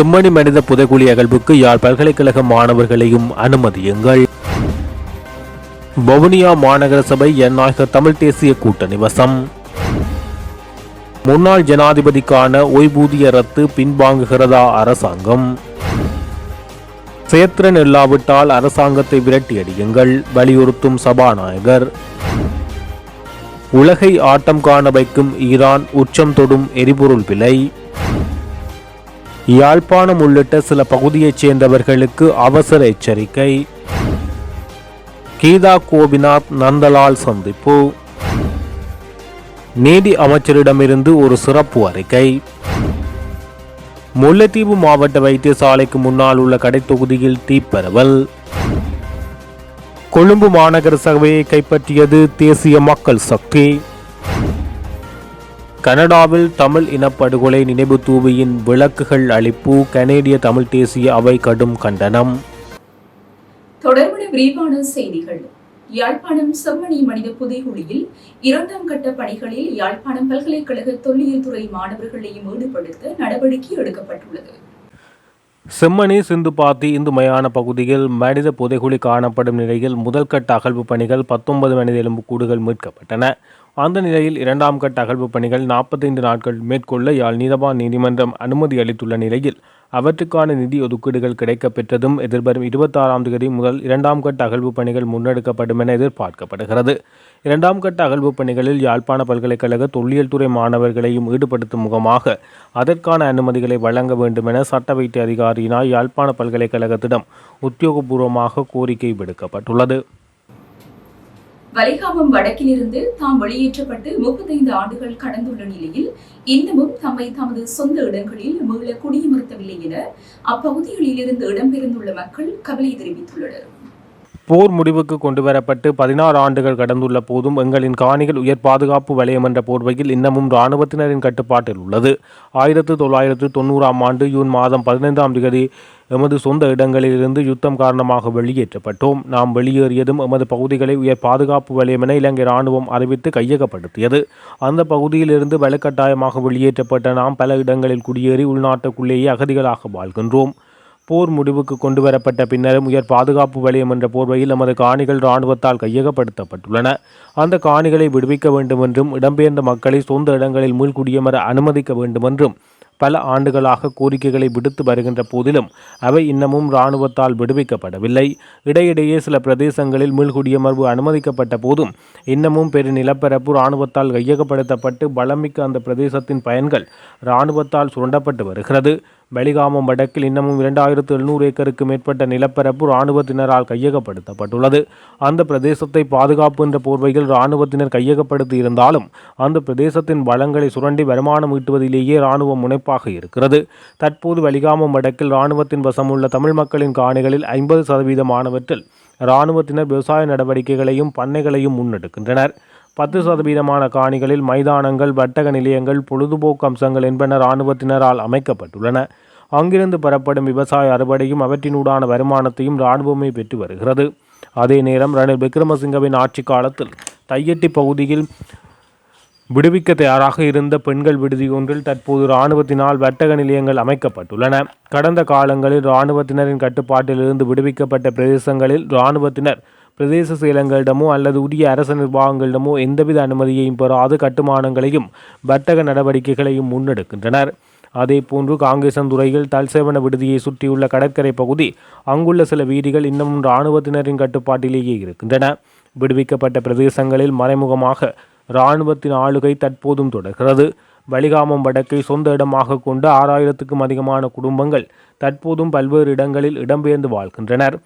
செம்மணி மனித புதைக்குழி அகழ்வுக்கு யாழ் பல்கலைக்கழக மாணவர்களையும் அனுமதியுங்கள். வவுனியா மாநகர சபை எண்ணாயக தமிழ் தேசிய கூட்டணி வசம். முன்னாள் ஜனாதிபதிக்கான ஓய்வூதிய ரத்து பின்வாங்குகிறதா அரசாங்கம். சேத்திரன் இல்லாவிட்டால் அரசாங்கத்தை விரட்டியடியுங்கள் வலியுறுத்தும் சபாநாயகர். உலகை ஆட்டம் காண வைக்கும் ஈரான் உச்சம் தொடும் எரிபொருள் விலை. யாழ்ப்பாணம் உள்ளிட்ட சில பகுதியைச் சேர்ந்தவர்களுக்கு அவசர எச்சரிக்கை. கீதா கோபிநாத் நந்தலால் சந்திப்பு. நீதி அமைச்சரிடமிருந்து ஒரு சிறப்பு அறிக்கை. முல்லைத்தீவு மாவட்ட வைத்தியசாலைக்கு முன்னால் உள்ள கடை தொகுதியில் தீப்பரவல். கொழும்பு மாநகர சபையை கைப்பற்றியது தேசிய மக்கள் சக்தி. கனடாவில் தமிழ் இனப்படுகொலை நினைவு தூவியின் விளக்குகள் அளிப்பு கனேடிய தமிழ் தேசிய அவை கடும் கண்டனம். தொடர்புடைய விரிவான செய்திகள். யாழ்ப்பாணம் செம்மணி மனித புதைகுழியில் இரண்டாம் கட்ட பணிகளில் யாழ்ப்பாணம் பல்கலைக்கழக தொல்லியல் துறை மாணவர்களையும் ஈடுபடுத்த நடவடிக்கை எடுக்கப்பட்டுள்ளது. செம்மணி சிந்துபாத்தி இந்து மயான பகுதியில் மனித புதைகுழி காணப்படும் நிலையில் முதல் கட்ட அகழ்வு பணிகள் பத்தொன்பது மனித எலும்புக்கூடுகள் மீட்கப்பட்டன. அந்த நிலையில் இரண்டாம் கட்ட அகழ்வு பணிகள் நாற்பத்தைந்து நாட்கள் மேற்கொள்ள யாழ் நீதவான் நீதிமன்றம் அனுமதி அளித்துள்ள நிலையில் அவற்றுக்கான நிதி ஒதுக்கீடுகள் கிடைக்கப்பெற்றதும் எதிர்வரும் இருபத்தாறாம் தேதி முதல் இரண்டாம் கட்ட அகழ்வு பணிகள் முன்னெடுக்கப்படும் என எதிர்பார்க்கப்படுகிறது. இரண்டாம் கட்ட அகழ்வு பணிகளில் யாழ்ப்பாண பல்கலைக்கழக தொல்லியல் துறை மாணவர்களையும் ஈடுபடுத்தும் முகமாக அதற்கான அனுமதிகளை வழங்க வேண்டும் என சட்ட வைத்திய அதிகாரியினால் யாழ்ப்பாண பல்கலைக்கழகத்திடம் உத்தியோகபூர்வமாக கோரிக்கை விடுக்கப்பட்டுள்ளது. வலிகாமம் வடக்கிலிருந்து தாம் வெளியேற்றப்பட்டு முப்பத்தைந்து ஆண்டுகள் கடந்துள்ள நிலையில் இன்னமும் தம்மை தமது சொந்த இடங்களில் மீள குடியமர்த்தவில்லை என அப்பகுதிகளில் இருந்து இடம்பெயர்ந்துள்ள மக்கள் கவலை தெரிவித்துள்ளனர். போர் முடிவுக்கு கொண்டுவரப்பட்டு பதினாறு ஆண்டுகள் கடந்துள்ள போதும் எங்களின் காணிகள் உயர் பாதுகாப்பு வலயம் என்ற போர்வையில் இன்னமும் இராணுவத்தினரின் கட்டுப்பாட்டில் உள்ளது. ஆயிரத்து தொள்ளாயிரத்து தொண்ணூறாம் ஆண்டு ஜூன் மாதம் பதினைந்தாம் தேதி எமது சொந்த இடங்களிலிருந்து யுத்தம் காரணமாக வெளியேற்றப்பட்டோம். நாம் வெளியேறியதும் எமது பகுதிகளை உயர் பாதுகாப்பு வலயம் என இலங்கை இராணுவம் அறிவித்து கையகப்படுத்தியது. அந்த பகுதியிலிருந்து வலுக்கட்டாயமாக வெளியேற்றப்பட்ட நாம் பல இடங்களில் குடியேறி உள்நாட்டுக்குள்ளேயே அகதிகளாக வாழ்கின்றோம். போர் முடிவுக்கு கொண்டு வரப்பட்ட பின்னரும் உயர் பாதுகாப்பு வலயம் என்ற போர்வையில் நமது காணிகள் இராணுவத்தால் கையகப்படுத்தப்பட்டுள்ளன. அந்த காணிகளை விடுவிக்க வேண்டும் என்றும் இடம்பெயர்ந்த மக்களை சொந்த இடங்களில் மீள்குடியமர அனுமதிக்க வேண்டும் என்றும் பல ஆண்டுகளாக கோரிக்கைகளை விடுத்து வருகின்ற போதிலும் அவை இன்னமும் இராணுவத்தால் விடுவிக்கப்படவில்லை. இடையிடையே சில பிரதேசங்களில் மீள்குடியமர்வு அனுமதிக்கப்பட்ட போதும் இன்னமும் பெரு நிலப்பரப்பு இராணுவத்தால் கையகப்படுத்தப்பட்டு பலமிக்க அந்த பிரதேசத்தின் பயன்கள் இராணுவத்தால் சுரண்டப்பட்டு வருகிறது. வெளிகாமம் வடக்கில் இன்னமும் இரண்டாயிரத்து எழுநூறு ஏக்கருக்கு மேற்பட்ட நிலப்பரப்பு இராணுவத்தினரால் கையகப்படுத்தப்பட்டுள்ளது. அந்த பிரதேசத்தை பாதுகாப்பு என்ற போர்வையில் இராணுவத்தினர் கையகப்படுத்தி இருந்தாலும் அந்த பிரதேசத்தின் வளங்களை சுரண்டி வருமானம் ஈட்டுவதிலேயே இராணுவம் முனைப்பாக இருக்கிறது. தற்போது வலிகாமம் வடக்கில் இராணுவத்தின் வசமுள்ள தமிழ் மக்களின் காணிகளில் ஐம்பது சதவீதமானவற்றில் இராணுவத்தினர் விவசாய நடவடிக்கைகளையும் பண்ணைகளையும் முன்னெடுக்கின்றனர். பத்து சதவீதமான காணிகளில் மைதானங்கள் வர்த்தக நிலையங்கள் பொழுதுபோக்கு அம்சங்கள் என்பன இராணுவத்தினரால் அமைக்கப்பட்டுள்ளன. அங்கிருந்து பெறப்படும் விவசாய அறுவடையும் அவற்றினூடான வருமானத்தையும் இராணுவமே பெற்று வருகிறது. அதே நேரம் ரணில் விக்ரமசிங்கவின் ஆட்சி காலத்தில் தையட்டி பகுதியில் விடுவிக்க தயாராக இருந்த பெண்கள் விடுதி ஒன்றில் தற்போது இராணுவத்தினால் வர்த்தக நிலையங்கள் அமைக்கப்பட்டுள்ளன. கடந்த காலங்களில் இராணுவத்தினரின் கட்டுப்பாட்டிலிருந்து விடுவிக்கப்பட்ட பிரதேசங்களில் இராணுவத்தினர் பிரதேச செயலங்களிடமோ அல்லது உரிய அரச நிர்வாகங்களிடமோ எந்தவித அனுமதியையும் பெறாது கட்டுமானங்களையும் வர்த்தக நடவடிக்கைகளையும் முன்னெடுக்கின்றனர். அதேபோன்று காங்கேசந்துறையில் தல்சேவன விடுதியை சுற்றியுள்ள கடற்கரை பகுதி அங்குள்ள சில வீதிகள் இன்னமும் இராணுவத்தினரின் கட்டுப்பாட்டிலேயே இருக்கின்றன. விடுவிக்கப்பட்ட பிரதேசங்களில் மறைமுகமாக இராணுவத்தின் ஆளுகை தற்போதும் தொடர்கிறது. வலிகாமம் வடக்கை சொந்த இடமாக கொண்டு ஆறாயிரத்துக்கும் அதிகமான குடும்பங்கள் தற்போதும் பல்வேறு இடங்களில் இடம்பெயர்ந்து வாழ்கின்றனர்.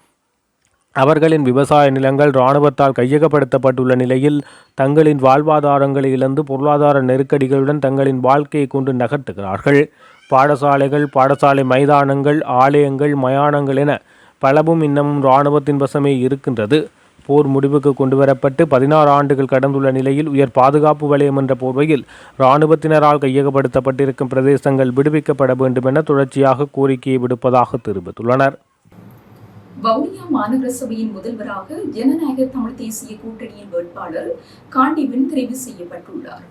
அவர்களின் விவசாய நிலங்கள் இராணுவத்தால் கையகப்படுத்தப்பட்டுள்ள நிலையில் தங்களின் வாழ்வாதாரங்களை இழந்து பொருளாதார நெருக்கடிகளுடன் தங்களின் வாழ்க்கையை கொண்டு நகர்த்துகிறார்கள். பாடசாலைகள் பாடசாலை மைதானங்கள் ஆலயங்கள் மயானங்கள் என பலவும் இன்னமும் இராணுவத்தின் வசமே இருக்கின்றது. போர் முடிவுக்கு கொண்டுவரப்பட்டு பதினாறு ஆண்டுகள் கடந்துள்ள நிலையில் உயர் பாதுகாப்பு வலயம் என்ற போர்வையில் இராணுவத்தினரால் கையகப்படுத்தப்பட்டிருக்கும் பிரதேசங்கள் விடுவிக்கப்பட வேண்டும் என தொடர்ச்சியாக கோரிக்கையை விடுப்பதாக தெரிவித்துள்ளனர். வவுனியா மாநகர சபையின் முதல்வராக ஜனநாயக தமிழ் தேசிய கூட்டணியின் வேட்பாளர் காண்டிவன் தெரிவு செய்யப்பட்டுள்ளார்.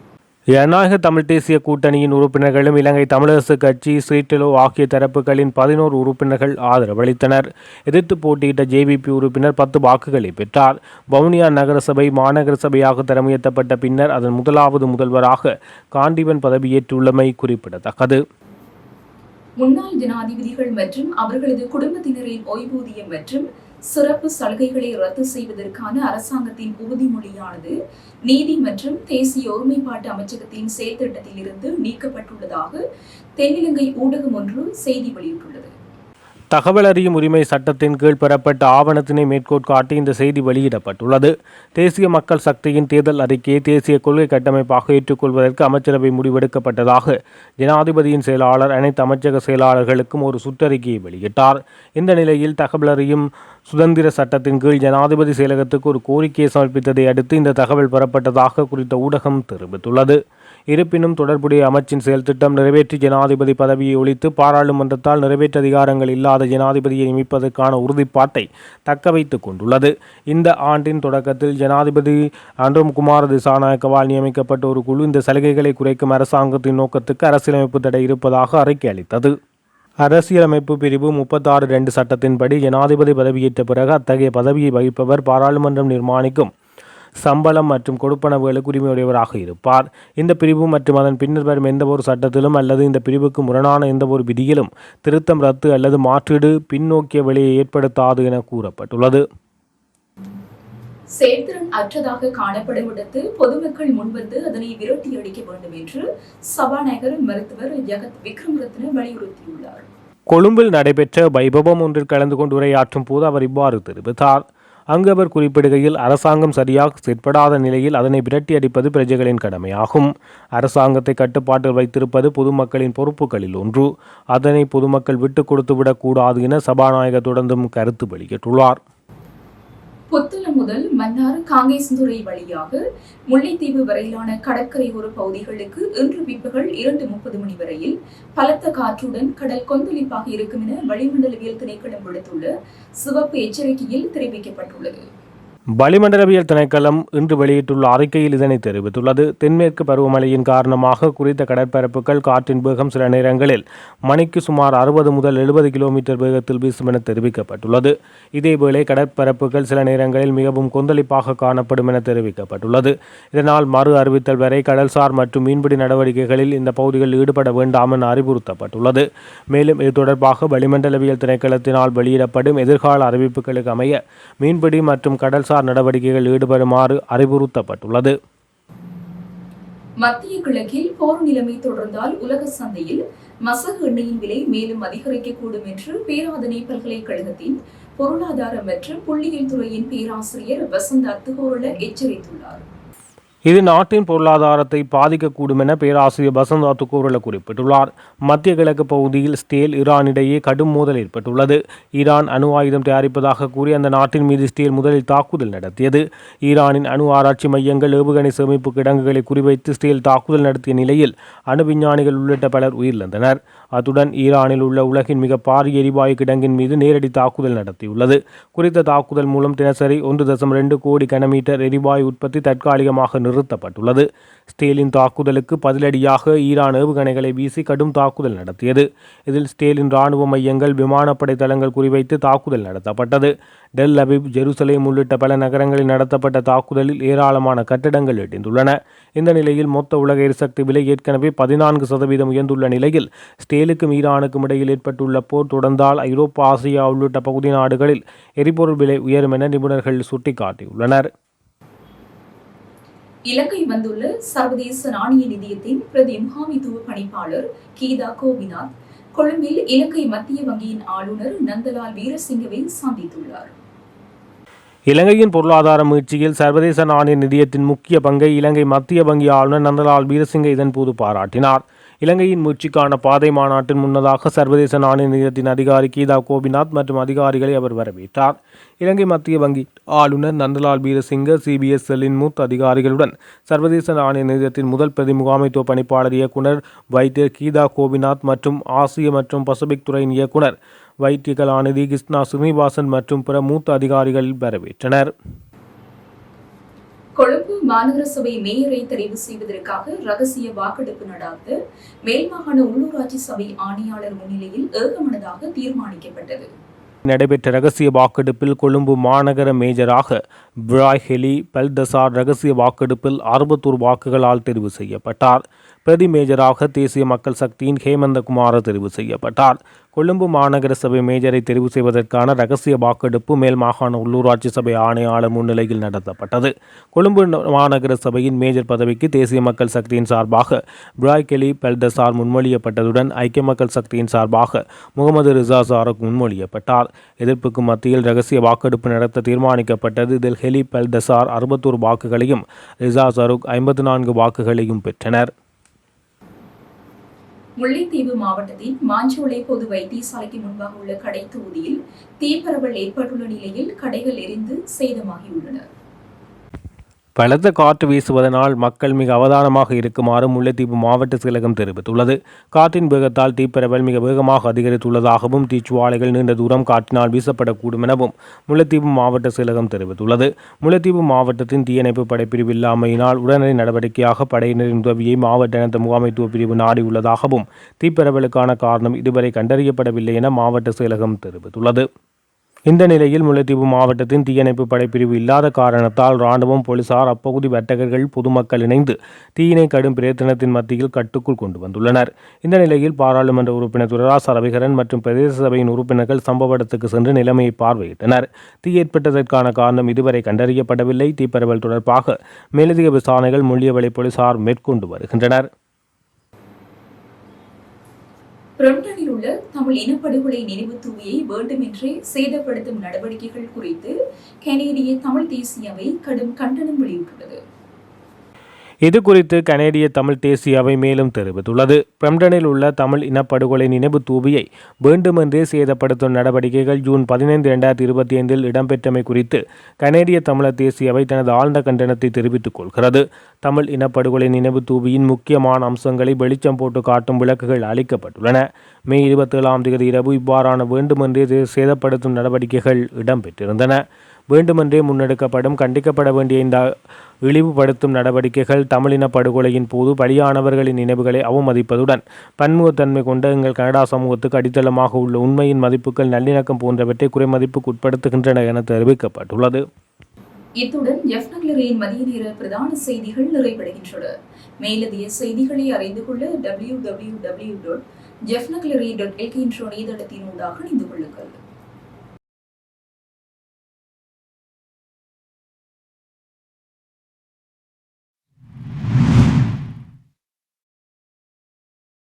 ஜனநாயக தமிழ் தேசிய கூட்டணியின் உறுப்பினர்களும் இலங்கை தமிழரசு கட்சி ஸ்ரீட்டலோ ஆகிய தரப்புகளின் பதினோரு உறுப்பினர்கள் ஆதரவளித்தனர் எதிர்த்து போட்டியிட்ட ஜேவிபி உறுப்பினர் பத்து வாக்குகளை பெற்றார். வவுனியா நகரசபை மாநகர சபையாக தரமுயர்த்தப்பட்ட பின்னர் அதன் முதலாவது முதல்வராக காண்டிவன் பதவியேற்றுள்ளமை குறிப்பிடத்தக்கது. முன்னாள் ஜனாதிபதிகள் மற்றும் அவர்களது குடும்பத்தினரின் ஓய்வூதியம் மற்றும் சிறப்பு சலுகைகளை ரத்து செய்வதற்கான அரசாங்கத்தின் உறுதிமொழியானது நீதி மற்றும் தேசிய ஒருமைப்பாட்டு அமைச்சகத்தின் செயற்திட்டத்திலிருந்து நீக்கப்பட்டுள்ளதாக தென்னிலங்கை ஊடகம் ஒன்று செய்தி வெளியிட்டுள்ளது. தகவல் அறியும் உரிமை சட்டத்தின் கீழ் பெறப்பட்ட ஆவணத்தினை மேற்கோட்காட்டி இந்த செய்தி வெளியிடப்பட்டுள்ளது. தேசிய மக்கள் சக்தியின் தேர்தல் அறிக்கையை தேசிய கொள்கை கட்டமைப்பாக ஏற்றுக்கொள்வதற்கு அமைச்சரவை முடிவெடுக்கப்பட்டதாக ஜனாதிபதியின் செயலாளர் அனைத்து அமைச்சக செயலாளர்களுக்கும் ஒரு சுற்றறிக்கையை வெளியிட்டார். இந்த நிலையில் தகவல் அறியும் சுதந்திர சட்டத்தின் கீழ் ஜனாதிபதி செயலகத்துக்கு ஒரு கோரிக்கையை சமர்ப்பித்ததை அடுத்து இந்த தகவல் பெறப்பட்டதாக குறித்த ஊடகம் தெரிவித்துள்ளது. இருப்பினும் தொடர்புடைய அமைச்சின் செயல் திட்டம் நிறைவேற்றி ஜனாதிபதி பதவியை ஒழித்து பாராளுமன்றத்தால் நிறைவேற்ற அதிகாரங்கள் இல்லாத ஜனாதிபதியை நியமிப்பதற்கான உறுதிப்பாட்டை தக்கவைத்துக் கொண்டுள்ளது. இந்த ஆண்டின் தொடக்கத்தில் ஜனாதிபதி அன்றும் குமார திசாநாயக்கவால் நியமிக்கப்பட்ட ஒரு குழு இந்த சலுகைகளை குறைக்கும் அரசாங்கத்தின் நோக்கத்துக்கு அரசியலமைப்பு தடை இருப்பதாக அறிக்கை அளித்தது. அரசியலமைப்பு பிரிவு முப்பத்தாறு ரெண்டு சட்டத்தின்படி ஜனாதிபதி பதவியேற்ற பிறகு அத்தகைய பதவியை வகிப்பவர் பாராளுமன்றம் நிர்மாணிக்கும் சம்பளம் மற்றும் கொடுப்பனவுகளுக்கு உரிமையுடையவராக இருப்பார். இந்த பிரிவு மற்றும் அதன் பின்னர் வரும் எந்த ஒரு சட்டத்திலும் அல்லது இந்த பிரிவுக்கு முரணான எந்த ஒரு விதியிலும் திருத்தம் ரத்து அல்லது மாற்றீடு பின்னோக்கிய விலையை ஏற்படுத்தாது என கூறப்பட்டுள்ளது. செயல்திறன் அற்றதாக காணப்படும் இடத்து பொதுமக்கள் முன்வந்து அதனை விரட்டி அடிக்க வேண்டும் என்று சபாநாயகர் மருத்துவர் ஜெகத் விக்ரம்ரத்ன வலியுறுத்தியுள்ளார். கொழும்பில் நடைபெற்ற வைபவம் ஒன்றில் கலந்து கொண்டு உரையாற்றும் போது அவர் இவ்வாறு தெரிவித்தார். அங்கு அவர் குறிப்பிடுகையில் அரசாங்கம் சரியாக செயற்படாத நிலையில் அதனை விரட்டி அடிப்பது பிரஜைகளின் கடமையாகும். அரசாங்கத்தை கட்டுப்பாட்டில் வைத்திருப்பது பொதுமக்களின் பொறுப்புகளில் ஒன்று. அதனை பொதுமக்கள் விட்டுக் கொடுத்துவிடக்கூடாது என சபாநாயகர் தொடர்ந்தும் கருத்து வெளியிட்டுள்ளார். புத்தளம் முதல் மன்னார் காங்கேசந்துறை வழியாக முல்லைத்தீவு வரையிலான கடற்கரையோர பகுதிகளுக்கு இன்று பிற்பகல் இரண்டு முப்பது மணி வரையில் பலத்த காற்றுடன் கடல் கொந்தளிப்பாக இருக்கும் என வளிமண்டலவியல் திணைக்களம் விடுத்துள்ள சிவப்பு எச்சரிக்கையில் தெரிவிக்கப்பட்டுள்ளது. வளிமண்டலவியல் திணைக்களம் இன்று வெளியிட்டுள்ள அறிக்கையில் இதனை தெரிவித்துள்ளது. தென்மேற்கு பருவமழையின் காரணமாக குறித்த கடற்பரப்புகள் காற்றின் வேகம் சில நேரங்களில் மணிக்கு சுமார் அறுபது முதல் எழுபது கிலோமீட்டர் வேகத்தில் வீசும் என தெரிவிக்கப்பட்டுள்ளது. இதேவேளை கடற்பரப்புகள் சில நேரங்களில் மிகவும் கொந்தளிப்பாக காணப்படும் என தெரிவிக்கப்பட்டுள்ளது. இதனால் மறு அறிவித்தல் வரை கடல்சார் மற்றும் மீன்பிடி நடவடிக்கைகளில் இந்த பகுதிகளில் ஈடுபட வேண்டாம் என அறிவுறுத்தப்பட்டுள்ளது. மேலும் இது தொடர்பாக வளிமண்டலவியல் திணைக்களத்தினால் வெளியிடப்படும் எதிர்கால அறிவிப்புகளுக்கு அமைய மீன்பிடி மற்றும் கடல்சார் நடவடிக்கைகள் ஈடுபடுமாறு அறிவுறுத்தப்பட்டுள்ளது. மத்திய கிழக்கில் போர் நிலைமை தொடர்ந்தால் உலக சந்தையில் மசகு எண்ணெயின் விலை மேலும் அதிகரிக்கக்கூடும் என்று பேராதனை பல்கலைக்கழகத்தின் பொருளாதார மற்றும் புள்ளியியல் துறையின் பேராசிரியர் வசந்த் அத்துகோரல எச்சரித்துள்ளார். இது நாட்டின் பொருளாதாரத்தை பாதிக்கக்கூடும் என பேராசிரியர் பசந்த் அத்துக்கூரல குறிப்பிட்டுள்ளார். மத்திய கிழக்கு பகுதியில் ஸ்டேல் ஈரானிடையே கடும் மோதல் ஏற்பட்டுள்ளது. ஈரான் அணு ஆயுதம் தயாரிப்பதாக கூறி அந்த நாட்டின் மீது ஸ்டேல் முதலில் தாக்குதல் நடத்தியது. ஈரானின் அணு ஆராய்ச்சி மையங்கள் ஏவுகணை சேமிப்பு கிடங்குகளை குறிவைத்து ஸ்டேல் தாக்குதல் நடத்திய நிலையில் அணு விஞ்ஞானிகள் உள்ளிட்ட பலர் உயிரிழந்தனர். அத்துடன் ஈரானில் உள்ள உலகின் மிக பாரிய எரிவாயு கிடங்கின் மீது நேரடி தாக்குதல் நடத்தியுள்ளது. குறித்த தாக்குதல் மூலம் தினசரி ஒன்று தசம் ரெண்டு கோடி கனமீட்டர் எரிவாயு உற்பத்தி தற்காலிகமாக நிறுத்தப்பட்டுள்ளது. ஸ்டேலின் தாக்குதலுக்கு பதிலடியாக ஈரான் ஏவுகணைகளை வீசி கடும் தாக்குதல் நடத்தியது. இதில் ஸ்டேலின் இராணுவ மையங்கள் விமானப்படை தளங்கள் குறிவைத்து தாக்குதல் நடத்தப்பட்டது. டெல் அபிப் ஜெருசலேம் உள்ளிட்ட பல நகரங்களில் நடத்தப்பட்ட தாக்குதலில் ஏராளமான கட்டிடங்கள் இடிந்துள்ளன இந்த நிலையில் மொத்த உலக எரிசக்தி விலை ஏற்கனவே பதினான்கு சதவீதம் உயர்ந்துள்ள நிலையில் ஸ்டேலுக்கும் ஈரானுக்கும் இடையில் ஏற்பட்டுள்ள போர் தொடர்ந்தால் ஐரோப்பா ஆசியா உள்ளிட்ட பகுதி நாடுகளில் எரிபொருள் விலை உயரும் என நிபுணர்கள் சுட்டிக்காட்டியுள்ளனர். இலங்கை வந்துள்ள சர்வதேச நாணய நிதியத்தின் பிரதி முகாமித்துவ பணிப்பாளர் கீதா கோபிநாத் கொழும்பில் இலங்கை மத்திய வங்கியின் ஆளுநர் நந்தலால் வீரசிங்கவை சந்தித்துள்ளார். இலங்கையின் பொருளாதார முயற்சியில் சர்வதேச நாணய நிதியத்தின் முக்கிய பங்கை இலங்கை மத்திய வங்கி ஆளுநர் நந்தலால் வீரசிங்க இதன்போது பாராட்டினார். இலங்கையின் முயற்சிக்கான பாதை மாநாட்டின் முன்னதாக சர்வதேச நாணய நிதியத்தின் அதிகாரி கீதா கோபிநாத் மற்றும் அதிகாரிகளை அவர் வரவேற்றார். இலங்கை மத்திய வங்கி ஆளுநர் நந்தலால் வீரசிங்க சிபிஎஸ்எல்லின் மூத்த அதிகாரிகளுடன் சர்வதேச நாணய நிதியத்தின் முதல் பிரதி முகாமைத்துவ பணிப்பாளர் இயக்குனர் வைத்தியர் கீதா கோபிநாத் மற்றும் ஆசிய மற்றும் பசிபிக் துறையின் இயக்குனர் வைத்திய கலாநிதி கிருஷ்ணா சுமிவாசன் மற்றும் பிற மூத்த அதிகாரிகள் வரவேற்றனர். கொழும்பு மாநகர சபை மேயரை தெரிவு செய்வதற்காக ரகசிய வாக்கெடுப்பு நடாத்த மேல்மாகாண உள்ளூராட்சி சபை ஆணையாளர் முன்னிலையில் ஏகமனதாக தீர்மானிக்கப்பட்டது. நடைபெற்ற ரகசிய வாக்கெடுப்பில் கொழும்பு மாநகர மேஜராக பிராய் ஹெலி பல்தசார் ரகசிய வாக்கெடுப்பில் அறுபத்தோரு வாக்குகளால் தெரிவு செய்யப்பட்டார். பிரதி மேஜராக தேசிய மக்கள் சக்தியின் ஹேமந்தகுமார தெரிவு செய்யப்பட்டார். கொழும்பு மாநகர சபை மேஜரை தெரிவு செய்வதற்கான ரகசிய வாக்கெடுப்பு மேல் மாகாண உள்ளூராட்சி சபை ஆணையாளர் முன்னிலையில் நடத்தப்பட்டது. கொழும்பு மாநகர சபையின் மேஜர் பதவிக்கு தேசிய மக்கள் சக்தியின் சார்பாக பிராய் கெலி பெல்தசார் முன்மொழியப்பட்டதுடன் ஐக்கிய மக்கள் சக்தியின் சார்பாக முகமது ரிசா சாரக் முன்மொழியப்பட்டார். எதிர்ப்புக்கு மத்தியில் ரகசிய வாக்கெடுப்பு நடத்த தீர்மானிக்கப்பட்டது. இதில் ஹெலி பெல்தசார் அறுபத்தோரு வாக்குகளையும் ரிசா சாருக் ஐம்பத்து நான்கு வாக்குகளையும் பெற்றனர். முல்லைத்தீவு மாவட்டத்தின் மாஞ்சோலை பொது வைத்தியசாலைக்கு முன்பாக உள்ள கடை தொகுதியில் தீப்பரவல் ஏற்பட்டுள்ள நிலையில் கடைகள் எரிந்து சேதமாகியுள்ளன. பலத்த காற்று வீசுவதனால் மக்கள் மிக அவதானமாக இருக்குமாறு முல்லைத்தீவு மாவட்ட செயலகம் தெரிவித்துள்ளது. காற்றின் வேகத்தால் தீப்பரவல் மிக வேகமாக அதிகரித்துள்ளதாகவும் தீச்சுவாலைகள் நீண்ட தூரம் காற்றினால் வீசப்படக்கூடும் எனவும் முல்லைத்தீவு மாவட்ட செயலகம் தெரிவித்துள்ளது. முல்லைத்தீவு மாவட்டத்தின் தீயணைப்பு படைப்பிரிவு இல்லாமையினால் உடனடி நடவடிக்கையாக படையினரின் உதவியை மாவட்ட இனத்த முகாமைத்துவ பிரிவு நாடியுள்ளதாகவும் தீப்பரவலுக்கான காரணம் இதுவரை கண்டறியப்படவில்லை என மாவட்ட செயலகம் தெரிவித்துள்ளது. இந்த நிலையில் முல்லைத்தீவு மாவட்டத்தின் தீயணைப்பு படைப்பிரிவு இல்லாத காரணத்தால் ராணுவம் போலீசார் அப்பகுதி வர்த்தகர்கள் பொதுமக்கள் இணைந்து தீயினை கடும் பிரயத்தனத்தின் மத்தியில் கட்டுக்குள் கொண்டு வந்துள்ளனர். இந்த நிலையில் பாராளுமன்ற உறுப்பினர் துரராச ரவிகரன் மற்றும் பிரதேச சபையின் உறுப்பினர்கள் சம்பவ இடத்துக்கு சென்று நிலைமையை பார்வையிட்டனர். தீ ஏற்பட்டதற்கான காரணம் இதுவரை கண்டறியப்படவில்லை. தீப்பரவல் தொடர்பாக மேலதிக விசாரணைகள் முள்ளியவளை போலீசார் மேற்கொண்டு வருகின்றனர். பிரம்டனில் உள்ள தமிழ் இனப்படுகொலை நினைவு தூவியை வேண்டுமென்றே சேதப்படுத்தும் நடவடிக்கைகள் குறித்து கனேடிய தமிழ் தேசிய அவை கடும் கண்டனம் வெளியிட்டுள்ளது. இது குறித்து கனேடிய தமிழ் தேசிய அவை மேலும் தெரிவித்துள்ளது. பிரம்டனில் உள்ள தமிழ் இனப்படுகொலை நினைவு தூபியை வேண்டுமென்றே சேதப்படுத்தும் நடவடிக்கைகள் ஜூன் பதினைந்து இரண்டாயிரத்தி இருபத்தி ஐந்தில் இடம்பெற்றமை குறித்து கனேடிய தமிழர் தேசிய அவை தனது ஆழ்ந்த கண்டனத்தை தெரிவித்துக் கொள்கிறது. தமிழ் இனப்படுகொலை நினைவு தூவியின் முக்கியமான அம்சங்களை வெளிச்சம் போட்டு காட்டும் விளக்குகள் அளிக்கப்பட்டுள்ளன. மே இருபத்தேழாம் தேதி இரவு இவ்வாறான வேண்டுமென்றே சேதப்படுத்தும் நடவடிக்கைகள் இடம்பெற்றிருந்தன. வேண்டுமென்றே முன்னெடுக்கப்படும் கண்டிக்கப்பட வேண்டிய இந்த இழிவுபடுத்தும் நடவடிக்கைகள் தமிழின படுகொலையின் போது பலியானவர்களின் நினைவுகளை அவமதிப்பதுடன் பன்முகத்தன்மை கொண்ட எங்கள் கனடா சமூகத்துக்கு அடித்தளமாக உள்ள உண்மையின் மதிப்புகள் நல்லிணக்கம் போன்றவற்றை குறைமதிப்புக்கு உட்படுத்துகின்றன என தெரிவிக்கப்பட்டுள்ளது. இத்துடன் எஃப் நகரின் மதிய நேர பிரதான செய்திகள் நிறைவடைகின்றன. மேலதிய செய்திகளை அறிந்து கொள்ள டபிள்யூ டபிள்யூ டபிள்யூ டாட் ஜெஃப் ஜெஃப்னக்லரி டாட் எல்கே என்ற இணையதளத்தினூடாக இணைந்து கொள்ளுங்கள்.